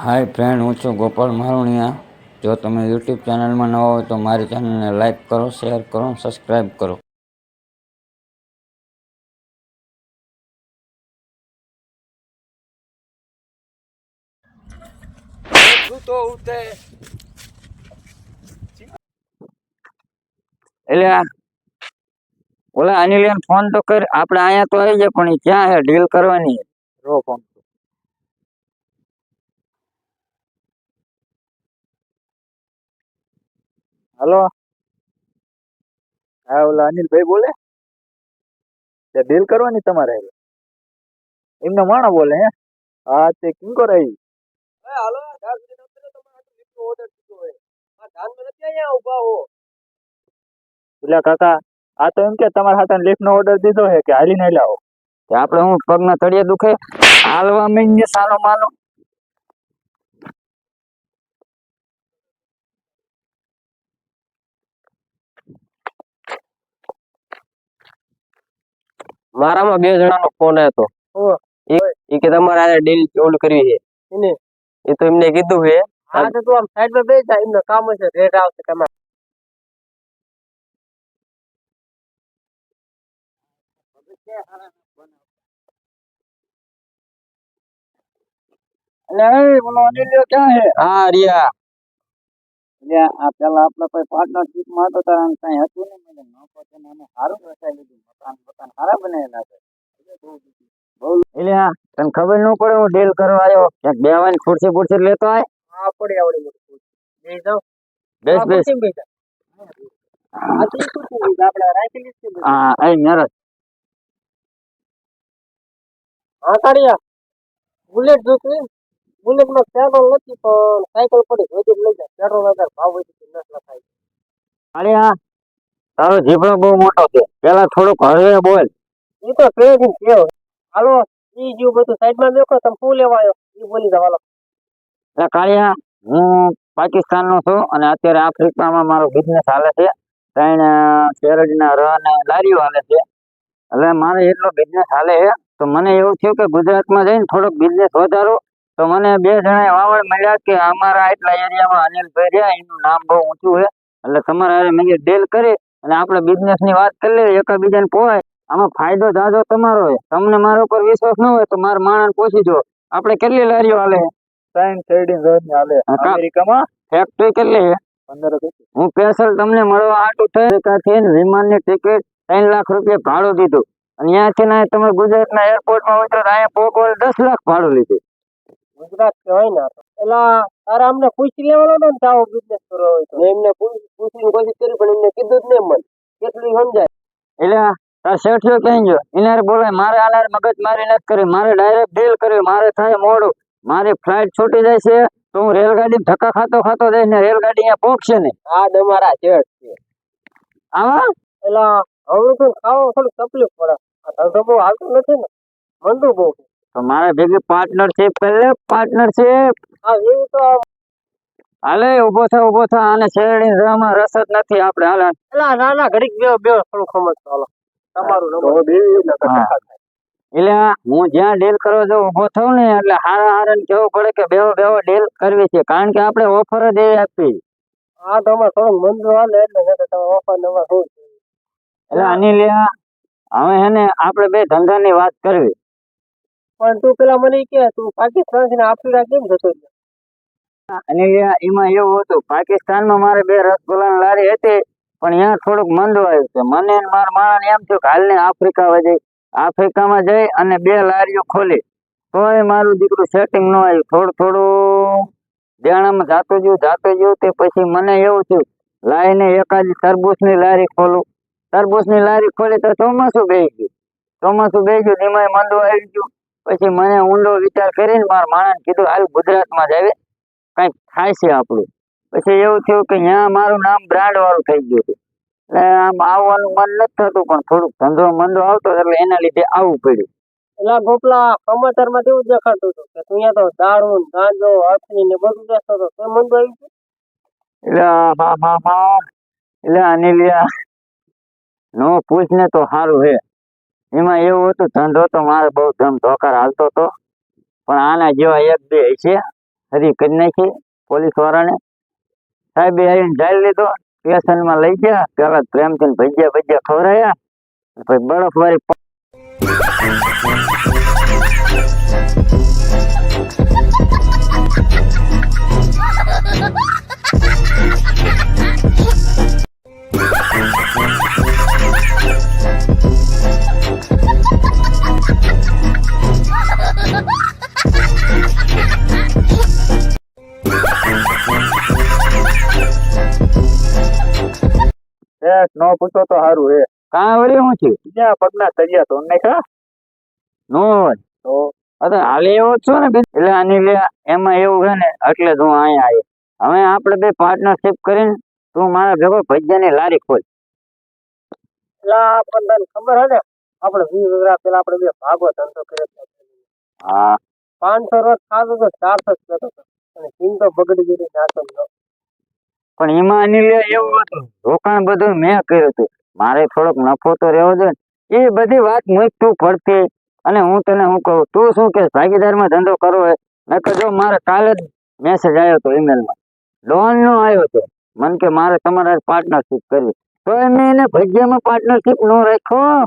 હાય friend, હું છું ગોપાલ મારુણિયા. જો તમે યુટ્યુબ ચેનલમાં નવા હોય તો મારી ચેનલને લાઈક કરો, શેર કરો સબસ્ક્રાઈબ કરો. એટલે આ ઓલા અનિલિયન ફોન તો કર, આપણે અહીંયા તો આવી જાય પણ ઈ ક્યાં હે? ડીલ કરવાની છે. રો ફોન હલો હા ઓલા અનિલભાઈ બોલે? તે ડીલ કરવાની તમારે? એમનો માણો બોલે હે? હા તે કેમ કરાવી એટલે કાકા આ તો એમ કે તમારા હાથે લિફ્ટ નો ઓર્ડર દીધો છે કે હાલીને લાવો કે આપણે હું પગના તળિયે દુખે? હાલવા માંડીએ સાલો માલો. મારામાં બે જણાનો ફોન આવ્યો હતો એ કે તમારે આ ડીલ ઓલ કરવી છે. એ તો એમને કીધું છે. હા તો તું આમ સાઈડમાં બેસી જા એમને કામ હશે રેટ આવશે તમારે. એટલે એ ઓલો અનિલ્યો ક્યાં છે? હા રિયા એટલે આ પેલા આપણે કોઈ પાર્ટનરશિપમાં હતો તારે આમ કાંઈ હતું નહીં મને નફો છે ને અમે સારું રચાઈ લીધું. બનાવેલા છે એટલે તને ખબર ન પડે હું ડીલ કરવા આવ્યો. ક્યાંક બેવાની ખુરશી ખુરશી લેતો આય. હા પડી આવડી મોટી ખુરશી. બેસ હા, બેસ. હા અહીં નરસ હા કાઢીયા બુલેટ જોતું બુલેટમાં પેટ્રોલ નથી પણ સાયકલ પડી વધી લઈ જાય. પેટ્રોલ વગર ભાવ વધી નસ અરે આ તારો જીભડો બહુ મોટો છે. પેલા થોડુંક હળવે બોલ. એ તો પ્રયોજન કેવ હાલો, ઈ જેવું બધું સાઈડમાં મેકો, તમે શું લેવાયો ઈ બોલી જાવ હાલો. કાળિયા, હું પાકિસ્તાન નો છું અને અત્યારે આફ્રિકામાં મારો બિઝનેસ હાલે છે. ત્રણ શેરડીના ર ને લારીઓ હાલે છે. એટલે મારે એટલો બિઝનેસ હાલે છે. તો મને એવું થયું કે ગુજરાતમાં જઈને થોડોક બિઝનેસ વધારો. તો મને બે જણાએ વાવડ મળ્યા કે અમારા એટલા એરિયામાં અનિલભાઈ રહ્યા એનું નામ બહુ ઊંચું છે. એટલે તમારે મેં ડીલ કરી અને આપણે બિઝનેસની વાત કરી લઈએ, એકબીજાને પોવાય આમાં ફાયદો જાજો તમારો તમને મારા ઉપર વિશ્વાસ ન હોય તો મારા માણસ પૂછી જો આપણે કેટલી લારીઓ હાલે? ત્રણ ટ્રેડિંગ રોજની હાલે. અમેરિકામાં? ફેક્ટરી કેટલી છે? પંદર હું સ્પેશિયલ તમને મળવા આટું થઈ વિમાનની ટિકિટ ત્રણ લાખ રૂપિયા ભાડું દીધું. અને ત્યાંથી ના તમે ગુજરાતના એરપોર્ટમાં ઉતરો અહીંયા પોકવલ દસ લાખ ભાડું લીધું. ગુજરાત કહેવાય ને એલા તારે અમને પૂછી લેવાનો ને તાવો બિઝનેસ કરવો હોય તો. એમને પૂછ- પૂછીને કોશિશ કરી પણ એમને કીધું જ નહીં મને. કેટલું સમજાય? એટલે આ શેઠિયો કહી ગયો? એને બોલે મારે આનાર મગજ મારી નથી કરી. મારે ડાયરેક્ટ ડીલ કરવી મારે થાય મોડું. મારી ફ્લાઇટ છૂટી જાય છે. તો હું રેલગાડી ધક્કા ખાતો ખાતો જઈશ ને રેલગાડી અહીંયા પહોંચશે ને આ તમારા શેઠ છે. આવા એટલે હવે તો ખાવા થોડી તકલીફ પડે. આ ધંધો બહુ હાલતો નથી ને. મંદુ બહુ. તો મારે ભેગી પાર્ટનરશિપ કરી લે. પાર્ટનરશિપ હા એવું તો હાલે ઊભો થા ઊભો થા. આને શેરડી રવામાં રસ જ નથી આપણે. હાલે. ના ના ઘડીક બે બે થોડું નંબર હા. એટલે હું. જ્યાં ડીલ કરવા જાઉં ઊભો થવું ને એટલે હારા હારા ને કેવું પડે કે બેવો બેવો ડીલ કરવી છે. કારણ કે આપણે ઓફર જ એવી આપી આ તો અમારે થોડું મંદ હાલે એટલે તમે ઓફર નવા શું એટલે અનિલ હવે હે ને આપણે બે ધંધાની વાત કરવી. પણ તું પેલા મને કે તું પાકિસ્તાનથી આફ્રિકા કેમ જતો અનિલ એમાં એવું હતું પાકિસ્તાનમાં મારે બે રસગુલ્લા લારી હતી. પણ ત્યાં થોડુંક મંદ આવ્યું છે. મને મારા માણસને એમ થયું કે હાલને આફ્રિકા જઈ, આફ્રિકામાં જઈ અને બે લારીઓ ખોલી. તોય મારું દીકરું સેટિંગ ન આવ્યું. થોડું થોડું દેણામાં જાતું ગયું જાતું ગયું તે પછી મને એવું થયું, લાઈને એકાદ તરબૂચની લારી ખોલું. તરબૂચની લારી ખોલી તો ચોમાસું બેસી ગયું. ચોમાસું બેસી ગયું ધીમાય મંદુ આવી ગયું. પછી મને ઊંડો વિચાર કરીને મારા માણસને કીધું, હાલ ગુજરાતમાં જ આવી કંઈક થાય છે આપણું. પછી એવું થયું કે ત્યાં મારું નામ બ્રાન્ડ વાળું થઈ ગયું હતું. આમ આવવાનું મન નથી થતું પણ થોડુંક ધંધો મંદો આવતો એટલે એના લીધે આવવું પડ્યું. એલા ગોપલા કમાતરમાં એવું દેખાતું હતું કે તું અહીંયા તો દારૂ ગાંજો હથની ને બધું દેખતો હતો. તે મંદો આવી ગયું? એટલે હા હા હા. એટલે અનિલિયા નો પૂછ ને તો સારું હે. એમાં એવું હતું ધંધો તો મારે બહુ ધમ ધોકાર હાલતો હતો. પણ આના જેવા એક બે છે હરી કરી નાખી પોલીસ વાળાને સાહેબે આવીને જાળી લીધો. સ્ટેશનમાં લઈ ગયા પેલા પ્રેમથી ભજીયા ભજીયા ખવડાયા પછી બરફ વાળી નો પૂછો તો સારું હે. કાં વળી હું છે? બીજા પગના તળિયા તો નાખ્યા. નો તો અરે હાલે એવો છો ને એટલે આની એમાં એવું છે ને એટલે હું અહીંયા આવ્યો. હવે આપણે બે પાર્ટનરશિપ કરીને તું મારા ભેગો ભજ્યાની લારી ખોલ. એટલે આપણને તને ખબર હે ને આપણે વીસ વીઘા પેલા આપણે બે ભાગો ધંધો કર્યો હા. પાંચસો રોજ ખાધો તો ચારસો જ કહેતો અને સિંગ તો બગડી ગઈ નાતો ન. પણ એમાં આની એવું હતું, રોકાણ બધું મેં કર્યું હતું. મારે થોડોક નફો તો રહેવો જોઈએ. એ બધી વાત મૂક તું પડતી અને હું તને શું કહું, તું શું કે, ભાગીદારમાં ધંધો કરવો હોય? મેં જો મારે કાલે જ મેસેજ આવ્યો હતો ઈમેલમાં લોન નો આવ્યો હતો. મને કે મારે તમારા પાર્ટનરશિપ કરવી. તો મેં એને ભજ્યામાં પાર્ટનરશીપ નો રાખ્યો.